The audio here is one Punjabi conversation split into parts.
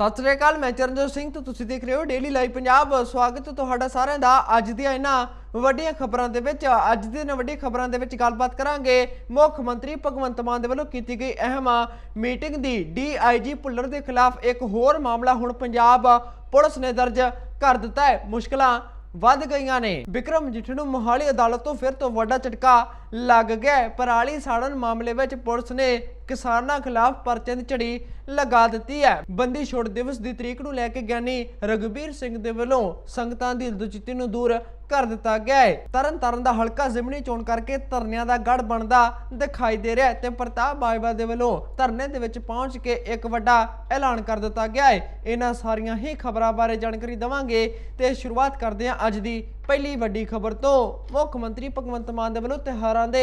ਸਤਿ ਸ੍ਰੀ ਅਕਾਲ, ਮੈਂ ਚਰਨਜੋਤ ਸਿੰਘ ਤੇ ਤੁਸੀਂ ਦੇਖ ਰਹੇ ਹੋ ਡੇਲੀ ਲਾਈਵ ਪੰਜਾਬ ਸਵਾਗਤ ਹੈ ਤੁਹਾਡਾ ਸਾਰਿਆਂ ਦਾ ਅੱਜ ਦੀਆਂ ਇਹਨਾਂ ਵੱਡੀਆਂ ਖਬਰਾਂ ਦੇ ਵਿੱਚ। ਅੱਜ ਦੀਆਂ ਇਹਨਾਂ ਵੱਡੀਆਂ ਖਬਰਾਂ ਦੇ ਵਿੱਚ ਗੱਲਬਾਤ ਕਰਾਂਗੇ। ਮੁੱਖ ਮੰਤਰੀ ਭਗਵੰਤ ਮਾਨ ਦੇ ਵੱਲੋਂ ਕੀਤੀ ਗਈ ਅਹਿਮ ਮੀਟਿੰਗ ਦੀ। ਡੀਆਈਜੀ ਭੁੱਲਰ ਦੇ ਖਿਲਾਫ ਇੱਕ ਹੋਰ ਮਾਮਲਾ ਹੁਣ ਪੰਜਾਬ ਪੁਲਿਸ ਨੇ ਦਰਜ ਕਰ ਦਿੱਤਾ ਹੈ। ਮੁਸ਼ਕਲਾਂ ਵੱਧ ਗਈਆਂ ਨੇ। ਵਿਕਰਮ ਜਿੱਠ ਨੂੰ ਮੋਹਾਲੀ ਅਦਾਲਤ ਤੋਂ ਫਿਰ ਤੋਂ ਵੱਡਾ ਝਟਕਾ ਲੱਗ ਗਿਆ ਪਰਾਲੀ ਸਾੜਨ ਮਾਮਲੇ ਵਿੱਚ ਪੁਲਿਸ ਨੇ ਕਿਸਾਨਾਂ ਖਿਲਾਫ ਪਰਚੇ ਦੀ ਝੜੀ ਲਗਾ ਦਿੱਤੀ ਹੈ। ਬੰਦੀ ਛੋੜ ਦਿਵਸ ਦੀ ਤਰੀਕ ਨੂੰ ਲੈ ਕੇ ਗਿਆਨੀ ਰਗਵੀਰ ਸਿੰਘ ਦੇ ਵੱਲੋਂ ਸੰਗਤਾਂ ਦੀ ਦੁਚਿੱਤੀ ਨੂੰ ਦੂਰ ਕਰ ਦਿੱਤਾ ਗਿਆ ਹੈ। ਤਰਨ ਤਾਰਨ ਦਾ ਹਲਕਾ ਜ਼ਿਮਨੀ ਚੋਣ ਕਰਕੇ ਧਰਨਿਆਂ ਦਾ ਗੜ ਬਣਦਾ ਦਿਖਾਈ ਦੇ ਰਿਹਾ ਹੈ ਤੇ ਪ੍ਰਤਾਪ ਬਾਜਵਾ ਦੇ ਵੱਲੋਂ ਧਰਨੇ ਦੇ ਵਿੱਚ ਪਹੁੰਚ ਕੇ ਇੱਕ ਵੱਡਾ ਐਲਾਨ ਕਰ ਦਿੱਤਾ ਗਿਆ ਹੈ। ਇਹਨਾਂ ਸਾਰੀਆਂ ਹੀ ਖਬਰਾਂ ਬਾਰੇ ਜਾਣਕਾਰੀ ਦਵਾਂਗੇ ਤੇ ਸ਼ੁਰੂਆਤ ਕਰਦੇ ਹਾਂ ਅੱਜ ਦੀ ਪਹਿਲੀ ਵੱਡੀ ਖਬਰ ਤੋਂ ਮੁੱਖ ਮੰਤਰੀ ਭਗਵੰਤ ਮਾਨ ਦੇ ਵੱਲੋਂ ਤਿਉਹਾਰਾਂ ਦੇ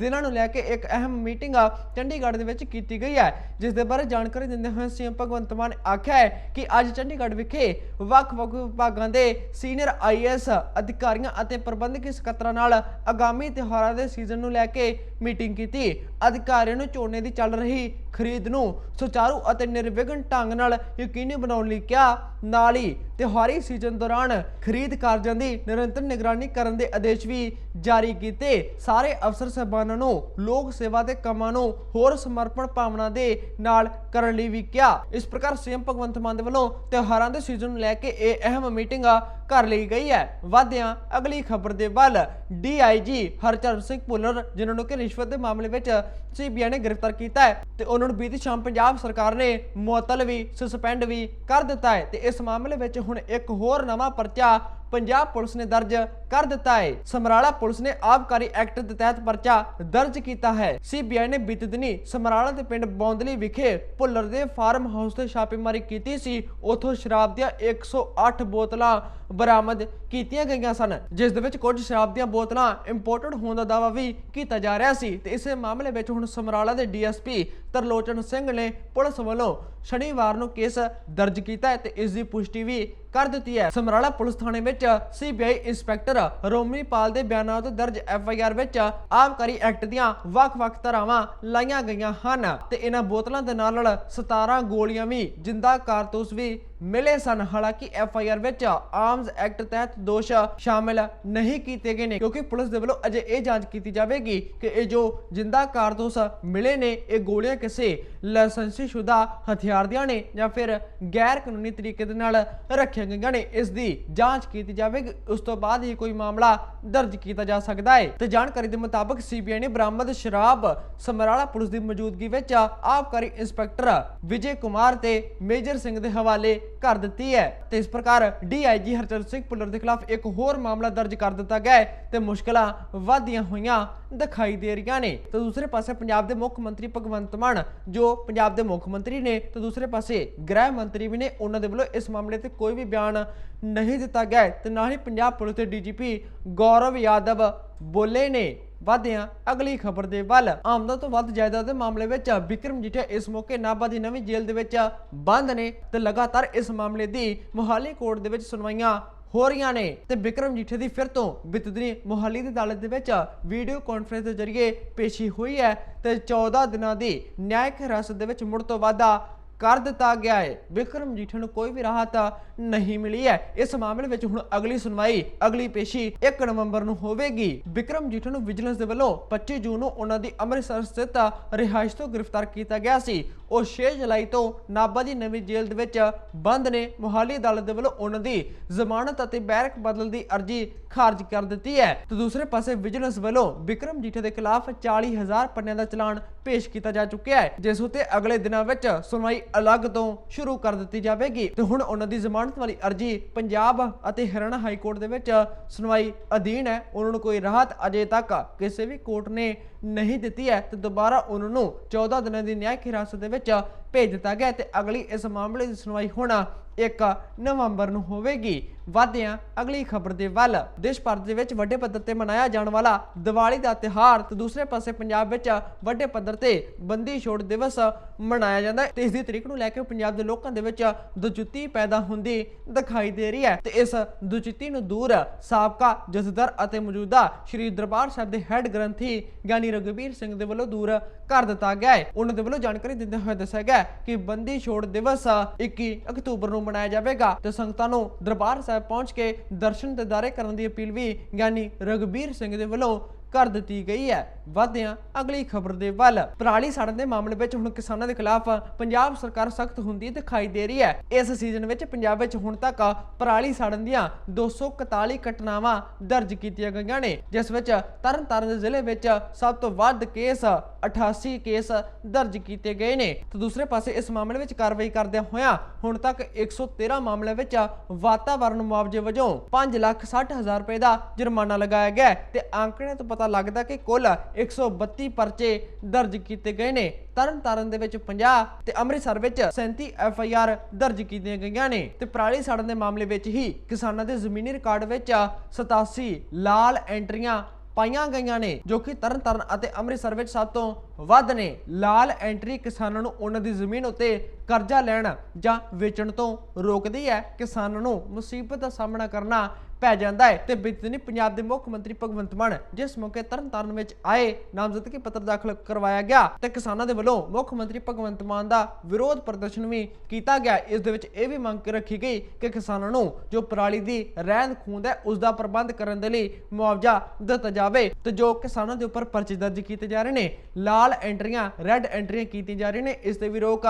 ਦਿਨਾਂ ਨੂੰ ਲੈ ਕੇ ਇੱਕ ਅਹਿਮ ਮੀਟਿੰਗ ਆ ਚੰਡੀਗੜ੍ਹ ਦੇ ਵਿੱਚ ਕੀਤੀ ਗਈ ਹੈ, ਜਿਸ ਦੇ ਬਾਰੇ ਜਾਣਕਾਰੀ ਦਿੰਦੇ ਹੋਏ ਸੀਐਮ ਭਗਵੰਤ ਮਾਨ ਨੇ ਆਖਿਆ ਹੈ ਕਿ ਅੱਜ ਚੰਡੀਗੜ੍ਹ ਵਿਖੇ ਵੱਖ-ਵੱਖ ਵਿਭਾਗਾਂ ਦੇ ਸੀਨੀਅਰ ਆਈਐਸ ਅਧਿਕਾਰੀਆਂ ਅਤੇ ਪ੍ਰਬੰਧਕੀ ਸਕੱਤਰਾਂ ਨਾਲ ਆਗਾਮੀ ਤਿਉਹਾਰਾਂ ਦੇ ਸੀਜ਼ਨ ਨੂੰ ਲੈ ਕੇ ਮੀਟਿੰਗ ਕੀਤੀ। ਅਧਿਕਾਰੀਆਂ ਨੂੰ ਝੋਨੇ ਦੀ ਚੱਲ ਰਹੀ ਖਰੀਦ ਨੂੰ ਸੁਚਾਰੂ ਅਤੇ ਨਿਰਵਿਘਨ ਢੰਗ ਨਾਲ ਯਕੀਨੀ ਬਣਾਉਣ ਲਈ ਕਿਹਾ, ਨਾਲ ਹੀ ਤਿਉਹਾਰੀ ਸੀਜ਼ਨ ਦੌਰਾਨ ਖਰੀਦ ਕਾਰਜਾਂ ਦੀ ਨਿਰੰਤਰ ਨਿਗਰਾਨੀ ਕਰਨ ਦੇ ਆਦੇਸ਼ ਵੀ ਜਾਰੀ ਕੀਤੇ। ਸਾਰੇ ਅਫਸਰ ਸਹਿਬਾਨਾਂ ਨੂੰ, ਲੋਕ ਸੇਵਾ ਦੇ ਕੰਮਾਂ ਨੂੰ ਹੋਰ ਸਮਰਪਣ ਭਾਵਨਾ ਦੇ ਨਾਲ ਕਰਨ ਲਈ ਵੀ ਕਿਹਾ। ਇਸ ਪ੍ਰਕਾਰ ਸੀਐਮ ਭਗਵੰਤ ਮਾਨ ਦੇ ਵੱਲੋਂ ਤਿਉਹਾਰਾਂ ਦੇ ਸੀਜ਼ਨ ਨੂੰ ਲੈ ਕੇ ਇਹ ਅਹਿਮ ਮੀਟਿੰਗ ਕਰ ਲਈ ਗਈ ਹੈ। ਵਾਧਿਆਂ ਅਗਲੀ ਖਬਰ ਦੇ ਵੱਲ ਡੀਆਈਜੀ ਹਰਚਰਨ ਸਿੰਘ ਭੁੱਲਰ, ਜਿਨ੍ਹਾਂ ਨੂੰ ਕਿ ਰਿਸ਼ਵਤ ਦੇ ਮਾਮਲੇ ਵਿੱਚ ਸੀਬੀਆਈ ਨੇ ਗ੍ਰਿਫਤਾਰ ਕੀਤਾ ਹੈ, ਤੇ ਉਹਨਾਂ ਨੂੰ ਬੀਤੀ ਸ਼ਾਮ ਪੰਜਾਬ ਸਰਕਾਰ ਨੇ ਮੁਅੱਤਲ ਵੀ ਸਸਪੈਂਡ ਵੀ ਕਰ ਦਿੱਤਾ ਹੈ ਤੇ ਇਸ ਮਾਮਲੇ ਵਿੱਚ ਹੁਣ ਇੱਕ ਹੋਰ ਨਵਾਂ ਪਰਚਾ ਪੰਜਾਬ ਪੁਲਿਸ ਨੇ ਦਰਜ ਕਰ ਦਿੱਤਾ ਹੈ। ਸਮਰਾਲਾ ਪੁਲਿਸ ਨੇ ਆਬਕਾਰੀ ਐਕਟ ਦੇ ਤਹਿਤ ਪਰਚਾ ਦਰਜ ਕੀਤਾ ਹੈ। ਸੀਬੀਆਈ ਨੇ ਬੀਤੇ ਦਿਨੀ ਸਮਰਾਲਾ ਦੇ ਪਿੰਡ ਬੌਂਦਲੀ ਵਿਖੇ ਭੁੱਲਰ ਦੇ ਫਾਰਮ ਹਾਊਸ ਤੇ ਛਾਪੇਮਾਰੀ ਕੀਤੀ ਸੀ। ਉਥੋਂ ਸ਼ਰਾਬ ਦੀਆਂ 108 ਬੋਤਲਾਂ ਬਰਾਮਦ ਕੀਤੀਆਂ ਗਈਆਂ ਸਨ, ਜਿਸ ਦੇ ਵਿੱਚ ਕੁਝ ਸ਼ਰਾਬ ਦੀਆਂ ਬੋਤਲਾਂ ਇੰਪੋਰਟਡ ਹੋਣ ਦਾ ਦਾਅਵਾ ਵੀ ਕੀਤਾ ਜਾ ਰਿਹਾ ਸੀ। ਤੇ ਇਸੇ ਮਾਮਲੇ ਵਿੱਚ ਹੁਣ ਸਮਰਾਲਾ ਦੇ ਡੀਐਸਪੀ ਤਰਲੋਚਨ ਸਿੰਘ ਨੇ ਪੁਲਿਸ ਵੱਲੋਂ ਸ਼ਨੀਵਾਰ ਨੂੰ ਕੇਸ ਦਰਜ ਕੀਤਾ ਹੈ ਤੇ ਇਸ ਦੀ ਪੁਸ਼ਟੀ ਵੀ ਕਰ ਦਿੱਤੀ ਹੈ। ਸਮਰਾਲਾ ਪੁਲਿਸ ਥਾਣੇ ਵਿੱਚ ਸੀਬੀਆਈ ਇੰਸਪੈਕਟਰ ਰੋਮੀ ਪਾਲ ਦੇ ਬਿਆਨਾਂ ਉੱਤੇ ਦਰਜ ਐਫਆਈਆਰ ਵਿੱਚ ਆਬਕਾਰੀ ਐਕਟ ਦੀਆਂ ਵੱਖ-ਵੱਖ ਧਾਰਾਵਾਂ ਲਾਈਆਂ ਗਈਆਂ ਹਨ ਤੇ ਇਹਨਾਂ ਬੋਤਲਾਂ ਦੇ ਨਾਲ ਨਾਲ 17 ਗੋਲੀਆਂ ਵੀ, ਜਿੰਦਾ ਕਾਰਤੂਸ ਵੀ ਮਿਲੇ ਸਨ। ਹਾਲਾਂਕਿ ਐਫਆਈਆਰ ਵਿੱਚ ਆਰਮਸ ਐਕਟ ਤਹਿਤ ਦੋਸ਼ ਸ਼ਾਮਿਲ ਨਹੀਂ ਕੀਤੇ ਗਏ ਨੇ, ਕਿਉਂਕਿ ਪੁਲਿਸ ਦੇ ਵੱਲੋਂ ਅਜੇ ਇਹ ਜਾਂਚ ਕੀਤੀ ਜਾਵੇਗੀ ਕਿ ਇਹ ਜੋ ਜਿੰਦਾ ਕਾਰਤੂਸ ਮਿਲੇ ਨੇ, ਇਹ ਗੋਲੀਆਂ ਕਿਸੇ ਲਾਇਸੈਂਸੀ ਹਥਿਆਰ ਦੀਆਂ ਨੇ ਜਾਂ ਫਿਰ ਗੈਰ ਕਾਨੂੰਨੀ ਤਰੀਕੇ ਦੇ ਨਾਲ ਰੱਖੀਆਂ ਗਈਆਂ ਨੇ। ਇਸ ਦੀ ਜਾਂਚ ਕੀਤੀ ਜਾਵੇਗੀ। ਉਸ ਤੋਂ ਬਾਅਦ ਹੀ ਕੋਈ ਮਾਮਲਾ ਦਰਜ ਕੀਤਾ ਜਾ ਸਕਦਾ ਹੈ। ਤੇ ਜਾਣਕਾਰੀ ਦੇ ਮੁਤਾਬਕ ਸੀਬੀਆਈ ਨੇ ਬਰਾਮਦ ਸ਼ਰਾਬ ਸਮਰਾਲਾ ਪੁਲਿਸ ਦੀ ਮੌਜੂਦਗੀ ਵਿੱਚ ਆਬਕਾਰੀ ਇੰਸਪੈਕਟਰ ਵਿਜੇ ਕੁਮਾਰ ਤੇ ਮੇਜਰ ਸਿੰਘ ਦੇ ਹਵਾਲੇ ਕਰ ਦਿੱਤੀ ਹੈ। ਤੇ ਇਸ ਪ੍ਰਕਾਰ ਡੀਆਈਜੀ ਹਰਚਰਨ ਸਿੰਘ ਪੁੱਲਰ ਦੇ ਖਿਲਾਫ ਇੱਕ ਹੋਰ ਮਾਮਲਾ ਦਰਜ ਕਰ ਦਿੱਤਾ ਗਿਆ ਹੈ ਤੇ ਮੁਸ਼ਕਲਾਂ ਵਧਦੀਆਂ ਹੋਈਆਂ ਦਿਖਾਈ ਦੇ ਰਹੀਆਂ ਨੇ। ਤੇ ਦੂਸਰੇ ਪਾਸੇ ਪੰਜਾਬ ਦੇ ਮੁੱਖ ਮੰਤਰੀ ਭਗਵੰਤ ਮਾਨ, ਜੋ ਪੰਜਾਬ ਦੇ ਮੁੱਖ ਮੰਤਰੀ ਨੇ, ਤੇ ਦੂਸਰੇ ਪਾਸੇ ਗ੍ਰਹਿ ਮੰਤਰੀ ਵੀ ਨੇ, ਉਹਨਾਂ ਦੇ ਵੱਲੋਂ ਇਸ ਮਾਮਲੇ ਤੇ ਕੋਈ ਵੀ ਬਿਆਨ ਨਹੀਂ ਦਿੱਤਾ ਗਿਆ ਤੇ ਨਾ ਹੀ ਪੰਜਾਬ ਪੁਲਿਸ ਦੇ ਡੀਜੀਪੀ ਗੌਰਵ ਯਾਦਵ ਬੋਲੇ ਨੇ। ਵਾਧਿਆਂ ਅਗਲੀ ਖਬਰ ਦੇ ਵੱਲ ਆਮਦਨ ਤੋਂ ਵੱਧ ਜਾਇਦਾਦ ਦੇ ਮਾਮਲੇ ਵਿੱਚ ਵਿਕਰਮ ਜਿੱਠੇ ਇਸ ਮੌਕੇ ਨਾਭਾ ਦੀ ਨਵੀਂ ਜੇਲ੍ਹ ਦੇ ਵਿੱਚ ਬੰਦ ਨੇ ਤੇ ਲਗਾਤਾਰ ਇਸ ਮਾਮਲੇ ਦੀ ਮੁਹਾਲੀ ਕੋਰਟ ਦੇ ਵਿੱਚ ਸੁਣਵਾਈਆਂ ਹੋ ਰਹੀਆਂ ਨੇ ਤੇ ਵਿਕਰਮ ਜੀਠੇ ਦੀ ਫਿਰ ਤੋਂ ਬਿਤਦਨੀ ਮੁਹਾਲੀ ਦੀ ਅਦਾਲਤ ਦੇ ਵਿੱਚ ਵੀਡੀਓ ਕਾਨਫਰੰਸ ਦੇ ਜ਼ਰੀਏ ਪੇਸ਼ੀ ਹੋਈ ਹੈ ਤੇ 14 ਦਿਨਾਂ ਦੀ ਨਿਆਇਕ ਹਿਰਾਸਤ ਦੇ ਵਿੱਚ ਮੁੜ ਤੋਂ ਵਾਧਾ ਕਰ ਦਿੱਤਾ ਗਿਆ ਹੈ। ਵਿਕਰਮ ਜੀਠੇ ਨੂੰ ਕੋਈ ਵੀ ਰਾਹਤ ਨਹੀਂ ਮਿਲੀ ਹੈ। ਇਸ ਮਾਮਲੇ ਵਿੱਚ ਹੁਣ ਅਗਲੀ ਸੁਣਵਾਈ, ਅਗਲੀ ਪੇਸ਼ੀ 1 ਨਵੰਬਰ ਨੂੰ ਹੋਵੇਗੀ। ਵਿਕਰਮ ਜੀਠੇ ਨੂੰ ਵਿਜੀਲੈਂਸ ਦੇ ਵੱਲੋਂ 25 ਜੂਨ ਨੂੰ ਉਹਨਾਂ ਦੀ ਅੰਮ੍ਰਿਤਸਰ ਸਥਿਤ ਰਿਹਾਇਸ਼ ਤੋਂ ਗ੍ਰਿਫਤਾਰ ਕੀਤਾ ਗਿਆ ਸੀ। ਉਹ 6 ਜੁਲਾਈ ਤੋਂ ਨਾਭਾ ਦੀ ਨਵੀਂ ਜੇਲ੍ਹ ਦੇ ਵਿੱਚ ਬੰਦ ਨੇ। ਮੁਹਾਲੀ ਅਦਾਲਤ ਦੇ ਵੱਲੋਂ ਉਹਨਾਂ ਦੀ ਜ਼ਮਾਨਤ ਅਤੇ ਬੈਰਕ ਬਦਲ ਦੀ ਅਰਜ਼ੀ ਖਾਰਜ ਕਰ ਦਿੱਤੀ ਹੈ। ਤੇ ਦੂਸਰੇ ਪਾਸੇ ਵਿਜੀਲੈਂਸ ਵੱਲੋਂ ਵਿਕਰਮ ਜੀਠੇ ਦੇ ਖਿਲਾਫ 40000 ਪੰਨਿਆਂ ਦਾ ਚਲਾਨ ਪੇਸ਼ ਕੀਤਾ ਜਾ ਚੁੱਕਿਆ ਹੈ। ਜਿਸ ਉਤੇ ਅਗਲੇ ਦਿਨਾਂ ਵਿੱਚ ਸੁਣਵਾਈ ਅਲੱਗ ਤੋਂ ਸ਼ੁਰੂ ਕਰ ਦਿੱਤੀ ਜਾਵੇਗੀ। ਤੇ ਹੁਣ ਉਹਨਾਂ ਦੀ ਜ਼ਮਾਨਤ ਵਾਲੀ ਅਰਜ਼ੀ ਪੰਜਾਬ ਅਤੇ ਹਰਿਆਣਾ ਹਾਈ ਕੋਰਟ ਦੇ ਵਿੱਚ ਸੁਣਵਾਈ ਅਧੀਨ ਹੈ। ਉਹਨਾਂ ਨੂੰ ਕੋਈ ਰਾਹਤ ਅਜੇ ਤੱਕ ਕਿਸੇ ਵੀ ਕੋਰਟ ਨੇ ਨਹੀਂ ਦਿੱਤੀ ਹੈ। ਤੇ ਦੁਬਾਰਾ ਉਹਨਾਂ ਨੂੰ 14 ਦਿਨਾਂ ਦੀ ਨਿਆਇਕ ਹਿਰਾਸਤ ਦੇ ਵਿੱਚ ਭੇਜ ਦਿੱਤਾ ਗਿਆ ਹੈ ਤੇ ਅਗਲੀ ਇਸ ਮਾਮਲੇ ਦੀ ਸੁਣਵਾਈ ਹੋਣਾ 1 ਨਵੰਬਰ ਨੂੰ ਹੋਵੇਗੀ। ਵਾਧਿਆਂ, ਅਗਲੀ ਖਬਰ ਦੇ ਵੱਲ। ਦੇਸ਼ ਭਰ ਦੇ ਵਿੱਚ ਵੱਡੇ ਪੱਧਰ ਤੇ ਮਨਾਇਆ ਜਾਣ ਵਾਲਾ ਦੀਵਾਲੀ ਦਾ ਤਿਹਾਰ ਤੇ ਦੂਸਰੇ ਪਾਸੇ ਪੰਜਾਬ ਵਿੱਚ ਵੱਡੇ ਪੱਧਰ ਤੇ ਬੰਦੀ ਛੋੜ ਦਿਵਸ ਮਨਾਇਆ ਜਾਂਦਾ ਹੈ ਤੇ ਇਸ ਦੀ ਤਰੀਕ ਨੂੰ ਲੈ ਕੇ ਪੰਜਾਬ ਦੇ ਲੋਕਾਂ ਦੇ ਵਿੱਚ ਦੁਚਿੱਤੀ ਪੈਦਾ ਹੁੰਦੀ ਦਿਖਾਈ ਦੇ ਰਹੀ ਹੈ ਤੇ ਇਸ ਦੁਚਿੱਤੀ ਨੂੰ ਦੂਰ ਸਾਬਕਾ ਜਥੇਦਾਰ ਅਤੇ ਮੌਜੂਦਾ ਸ਼੍ਰੀ ਦਰਬਾਰ ਸਾਹਿਬ ਦੇ ਹੈੱਡ ਗ੍ਰੰਥੀ ਗਿਆਨੀ ਰਘਬੀਰ ਸਿੰਘ ਦੇ ਵੱਲੋਂ ਦੂਰ ਕਰ ਦਿੱਤਾ ਗਿਆ ਹੈ। ਉਹਨਾਂ ਦੇ ਵੱਲੋਂ ਜਾਣਕਾਰੀ ਦਿੰਦੇ ਹੋਏ ਦੱਸਿਆ ਗਿਆ ਕਿ ਬੰਦੀ ਛੋੜ ਦਿਵਸ 21 ਅਕਤੂਬਰ ਨੂੰ ਮਨਾਇਆ ਜਾਵੇਗਾ ਤੇ ਸੰਗਤਾਂ ਨੂੰ ਦਰਬਾਰ ਸਾਹਿਬ ਪਹੁੰਚ ਕੇ ਦਰਸ਼ਨ ਦਿਦਾਰੇ ਕਰਨ ਦੀ ਅਪੀਲ ਵੀ ਗਿਆਨੀ ਰਘਬੀਰ ਸਿੰਘ ਦੇ ਵੱਲੋਂ ਕਰ ਦਿੱਤੀ ਗਈ ਹੈ। ਵਾਧਿਆਂ ਅਗਲੀ ਖਬਰ ਦੇ ਵੱਲ, ਪਰਾਲੀ ਸਾੜਨ ਦੇ ਮਾਮਲੇ ਵਿੱਚ ਹੁਣ ਕਿਸਾਨਾਂ ਦੇ ਖਿਲਾਫ ਪੰਜਾਬ ਸਰਕਾਰ ਸਖਤ ਹੁੰਦੀ ਦਿਖਾਈ ਦੇ ਰਹੀ ਹੈ। ਇਸ ਸੀਜ਼ਨ ਵਿੱਚ ਪੰਜਾਬ ਵਿੱਚ ਹੁਣ ਤੱਕ ਪਰਾਲੀ ਸਾੜਨ ਦੀਆਂ 241 ਘਟਨਾਵਾਂ ਦਰਜ ਕੀਤੀਆਂ ਗਈਆਂ ਨੇ, ਜਿਸ ਵਿੱਚ ਤਰਨਤਾਰਨ ਜ਼ਿਲ੍ਹੇ ਵਿੱਚ ਸਭ ਤੋਂ ਵੱਧ ਕੇਸ 88 ਕੇਸ ਦਰਜ ਕੀਤੇ ਗਏ ਨੇ। ਤੇ ਦੂਸਰੇ ਪਾਸੇ ਇਸ ਮਾਮਲੇ ਵਿੱਚ ਕਾਰਵਾਈ ਕਰਦਿਆਂ ਹੋਇਆਂ ਹੁਣ ਤੱਕ 113 ਮਾਮਲਿਆਂ ਵਿੱਚ ਵਾਤਾਵਰਣ ਮੁਆਵਜ਼ੇ ਵਜੋਂ 560000 ਰੁਪਏ ਦਾ ਜੁਰਮਾਨਾ ਲਗਾਇਆ ਗਿਆ ਤੇ ਆંકੜੇ ਤੋਂ ਪਤਾ ਲੱਗਦਾ ਕਿ ਕੁੱਲ 132 ਪਰਚੇ ਦਰਜ ਕੀਤੇ ਗਏ ਨੇ। ਤਰਨਤਾਰਨ ਦੇ ਵਿੱਚ 50 ਤੇ ਅੰਮ੍ਰਿਤਸਰ ਵਿੱਚ 37 ਐਫ ਆਈ ਆਰ ਦਰਜ ਕੀਤੀਆਂ ਗਈਆਂ ਨੇ। ਤੇ ਪਰਾਲੀ ਸਾੜਨ ਦੇ ਮਾਮਲੇ ਵਿੱਚ ਹੀ ਕਿਸਾਨਾਂ ਦੇ ਜ਼ਮੀਨੀ ਰਿਕਾਰਡ ਵਿੱਚ 87 ਲਾਲ ਐਂਟਰੀਆਂ ਪਾਈਆਂ ਗਈਆਂ ਨੇ, ਜੋ ਕਿ ਤਰਨਤਾਰਨ ਅਤੇ ਅੰਮ੍ਰਿਤਸਰ ਵਿੱਚ ਸਭ ਤੋਂ ਵੱਧ ਨੇ। ਲਾਲ ਐਂਟਰੀ ਕਿਸਾਨਾਂ ਨੂੰ ਉਹਨਾਂ ਦੀ ਜ਼ਮੀਨ ਉੱਤੇ ਕਰਜ਼ਾ ਲੈਣ ਜਾਂ ਵੇਚਣ ਤੋਂ ਰੋਕਦੀ ਹੈ, ਕਿਸਾਨਾਂ ਨੂੰ ਮੁਸੀਬਤ ਦਾ ਸਾਹਮਣਾ ਕਰਨਾ ਪੈ ਜਾਂਦਾ ਹੈ ਤੇ ਬਿਤਨੀ ਪੰਜਾਬ ਦੇ ਮੁੱਖ ਮੰਤਰੀ ਭਗਵੰਤ ਮਾਨ ਜਿਸ ਮੌਕੇ ਤਰਨਤਾਰਨ ਵਿੱਚ ਆਏ, ਨਾਮਜ਼ਦਗੀ ਪੱਤਰ ਦਾਖਲ ਕਰਵਾਇਆ ਗਿਆ ਤੇ ਕਿਸਾਨਾਂ ਦੇ ਵੱਲੋਂ ਮੁੱਖ ਮੰਤਰੀ ਭਗਵੰਤ ਮਾਨ ਦਾ ਵਿਰੋਧ ਪ੍ਰਦਰਸ਼ਨ ਵੀ ਕੀਤਾ ਗਿਆ। ਇਸ ਦੇ ਵਿੱਚ ਇਹ ਵੀ ਮੰਗ ਰੱਖੀ ਗਈ ਕਿ ਕਿਸਾਨਾਂ ਨੂੰ ਜੋ ਪਰਾਲੀ ਦੀ ਰਹਿੰਦ ਖੂੰਦ ਹੈ, ਉਸ ਦਾ ਪ੍ਰਬੰਧ ਕਰਨ ਦੇ ਲਈ ਮੁਆਵਜ਼ਾ ਦਿੱਤਾ ਜਾਵੇ ਤੇ ਜੋ ਕਿਸਾਨਾਂ ਦੇ ਉੱਪਰ ਪਰਚੇ ਦਰਜ ਕੀਤੇ ਜਾ ਰਹੇ ਨੇ, ਲਾਲ ਐਂਟਰੀਆਂ, ਰੈੱਡ ਐਂਟਰੀਆਂ ਕੀਤੀਆਂ ਜਾ ਰਹੀਆਂ ਨੇ, ਇਸ ਤੇ ਵੀ ਰੋਕ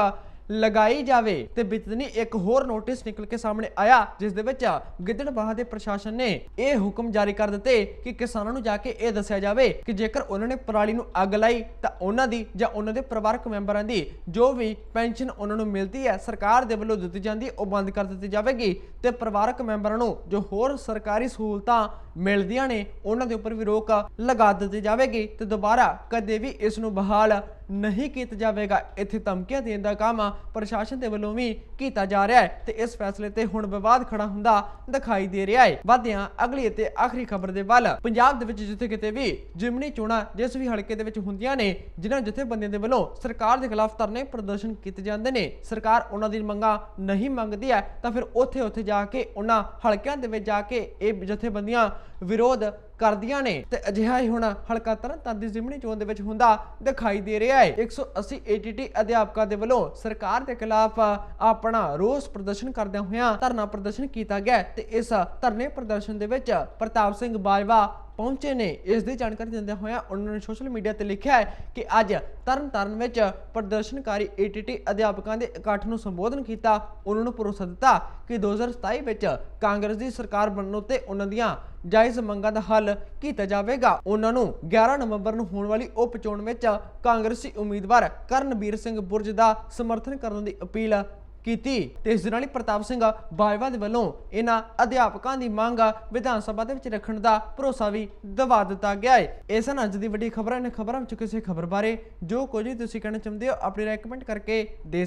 ਲਗਾਈ ਜਾਵੇ ਤੇ ਬਿਤਨੀ ਇੱਕ ਹੋਰ ਨੋਟਿਸ ਨਿਕਲ ਕੇ ਸਾਹਮਣੇ ਆਇਆ, ਜਿਸ ਦੇ ਵਿੱਚ ਗਿੱਦੜਬਾਹਾ ਦੇ ਪ੍ਰਸ਼ਾਸਨ ਨੇ ਇਹ ਹੁਕਮ ਜਾਰੀ ਕਰ ਦਿੱਤੇ ਕਿ ਕਿਸਾਨਾਂ ਨੂੰ ਜਾ ਕੇ ਇਹ ਦੱਸਿਆ ਜਾਵੇ ਕਿ ਜੇਕਰ ਉਹਨਾਂ ਨੇ ਪਰਾਲੀ ਨੂੰ ਅੱਗ ਲਾਈ, ਤਾਂ ਉਹਨਾਂ ਦੀ ਜਾਂ ਉਹਨਾਂ ਦੇ ਪਰਿਵਾਰਕ ਮੈਂਬਰਾਂ ਦੀ ਜੋ ਵੀ ਪੈਨਸ਼ਨ ਉਹਨਾਂ ਨੂੰ ਮਿਲਦੀ ਹੈ, ਸਰਕਾਰ ਦੇ ਵੱਲੋਂ ਦਿੱਤੀ ਜਾਂਦੀ ਉਹ ਬੰਦ ਕਰ ਦਿੱਤੀ ਜਾਵੇਗੀ। ਤੇ ਪਰਿਵਾਰਕ ਮੈਂਬਰਾਂ ਨੂੰ ਜੋ ਹੋਰ ਸਰਕਾਰੀ ਸਹੂਲਤਾਂ ਮਿਲਦੀਆਂ ਨੇ, ਉਹਨਾਂ ਦੇ ਉੱਪਰ ਵੀ ਰੋਕ ਲਗਾ ਦਿੱਤੀ ਜਾਵੇਗੀ ਤੇ ਦੁਬਾਰਾ ਕਦੇ ਵੀ ਇਸ ਨੂੰ ਬਹਾਲ ਨਹੀਂ ਕੀਤਾ ਜਾਵੇਗਾ। ਇੱਥੇ ਧਮਕੀਆਂ ਦੇਣ ਦਾ ਕੰਮ ਪ੍ਰਸ਼ਾਸਨ ਦੇ ਵੱਲੋਂ ਵੀ ਕੀਤਾ ਜਾ ਰਿਹਾ ਹੈ ਤੇ ਇਸ ਫੈਸਲੇ ਤੇ ਹੁਣ ਵਿਵਾਦ ਖੜਾ ਹੁੰਦਾ ਦਿਖਾਈ ਦੇ ਰਿਹਾ ਹੈ। ਵਾਧਿਆਂ ਅਗਲੀ ਅਤੇ ਆਖਰੀ ਖਬਰ ਦੇ ਵੱਲ। ਪੰਜਾਬ ਦੇ ਵਿੱਚ ਜਿੱਥੇ ਕਿਤੇ ਵੀ ਜਿਮਨੀ ਚੋਣਾਂ ਜਿਸ ਵੀ ਹਲਕੇ ਦੇ ਵਿੱਚ ਹੁੰਦੀਆਂ ਨੇ, ਜਿਨ੍ਹਾਂ ਜਥੇਬੰਦੀਆਂ ਦੇ ਵੱਲੋਂ ਸਰਕਾਰ ਦੇ ਖਿਲਾਫ ਧਰਨੇ ਪ੍ਰਦਰਸ਼ਨ ਕੀਤੇ ਜਾਂਦੇ ਨੇ, ਸਰਕਾਰ ਉਹਨਾਂ ਦੀ ਮੰਗਾਂ ਨਹੀਂ ਮੰਗਦੀ ਹੈ, ਤਾਂ ਫਿਰ ਉੱਥੇ ਉੱਥੇ ਜਾ ਕੇ ਉਹਨਾਂ ਹਲਕਿਆਂ ਦੇ ਵਿੱਚ ਜਾ ਕੇ ਇਹ ਜਥੇਬੰਦੀਆਂ ਵਿਰੋਧ ਕਰਦੀਆਂ ਨੇ। ਤੇ ਅਜਿਹਾ ਹੀ ਹੁਣ ਹਲਕਾ ਤਰਨਤਾਰਨ ਦੀ ਜ਼ਿਮਨੀ ਚੋਣ ਦੇ ਵਿੱਚ ਹੁੰਦਾ ਦਿਖਾਈ ਦੇ ਰਿਹਾ ਹੈ। 180 ਏਟੀਟੀ ਅਧਿਆਪਕਾਂ ਦੇ ਵੱਲੋਂ ਸਰਕਾਰ ਦੇ ਖਿਲਾਫ ਆਪਣਾ ਰੋਸ ਪ੍ਰਦਰਸ਼ਨ ਕਰਦਿਆਂ ਹੋਇਆਂ ਧਰਨਾ ਪ੍ਰਦਰਸ਼ਨ ਕੀਤਾ ਗਿਆ ਤੇ ਇਸ ਧਰਨੇ ਪ੍ਰਦਰਸ਼ਨ ਦੇ ਵਿੱਚ ਪ੍ਰਤਾਪ ਸਿੰਘ ਬਾਜਵਾ ਪਹੁੰਚੇ ਨੇ। ਇਸ ਦੀ ਜਾਣਕਾਰੀ ਦਿੰਦਿਆਂ ਹੋਇਆਂ ਉਹਨਾਂ ਨੇ ਸੋਸ਼ਲ ਮੀਡੀਆ ਤੇ ਲਿਖਿਆ ਹੈ ਕਿ ਅੱਜ ਤਰਨਤਾਰਨ ਵਿੱਚ ਪ੍ਰਦਰਸ਼ਨਕਾਰੀ ਏਟੀਟੀ ਅਧਿਆਪਕਾਂ ਦੇ ਇਕੱਠ ਨੂੰ ਸੰਬੋਧਨ ਕੀਤਾ। ਉਹਨਾਂ ਨੂੰ ਭਰੋਸਾ ਦਿੱਤਾ ਕਿ 2027 ਵਿੱਚ ਕਾਂਗਰਸ ਦੀ ਸਰਕਾਰ ਬਣਨ ਉੱਤੇ ਉਹਨਾਂ ਦੀਆਂ ਜਾਇਜ਼ ਮੰਗਾਂ ਦਾ ਹੱਲ ਕੀਤਾ ਜਾਵੇਗਾ। ਉਹਨਾਂ ਨੂੰ 11 ਨਵੰਬਰ ਨੂੰ ਹੋਣ ਵਾਲੀ ਉਪ ਚੋਣ ਵਿੱਚ ਕਾਂਗਰਸੀ ਉਮੀਦਵਾਰ ਕਰਨਵੀਰ ਸਿੰਘ ਬੁਰਜ ਦਾ ਸਮਰਥਨ ਕਰਨ ਦੀ ਅਪੀਲ ਕੀਤੀ। ਤੇ ਇਸ ਦੇ ਨਾਲ ਹੀ ਪ੍ਰਤਾਪ ਸਿੰਘ ਬਾਜਵਾ ਦੇ ਵੱਲੋਂ ਇਹਨਾਂ ਅਧਿਆਪਕਾਂ ਦੀ ਮੰਗ ਵਿਧਾਨ ਸਭਾ ਦੇ ਵਿੱਚ ਰੱਖਣ ਦਾ ਭਰੋਸਾ ਵੀ ਦਵਾ ਦਿੱਤਾ ਗਿਆ ਹੈ ਇਸ ਸਨ ਅੱਜ ਦੀ ਵੱਡੀ ਖਬਰਾਂ ਨੇ ਖਬਰਾਂ ਵਿੱਚ ਕਿਸੇ ਖਬਰ ਬਾਰੇ ਜੋ ਕੁਝ ਵੀ ਤੁਸੀਂ ਕਹਿਣਾ ਚਾਹੁੰਦੇ ਹੋ, ਆਪਣੀ ਰਾਏ ਕਰਕੇ ਦੇ ਸਕਦੇ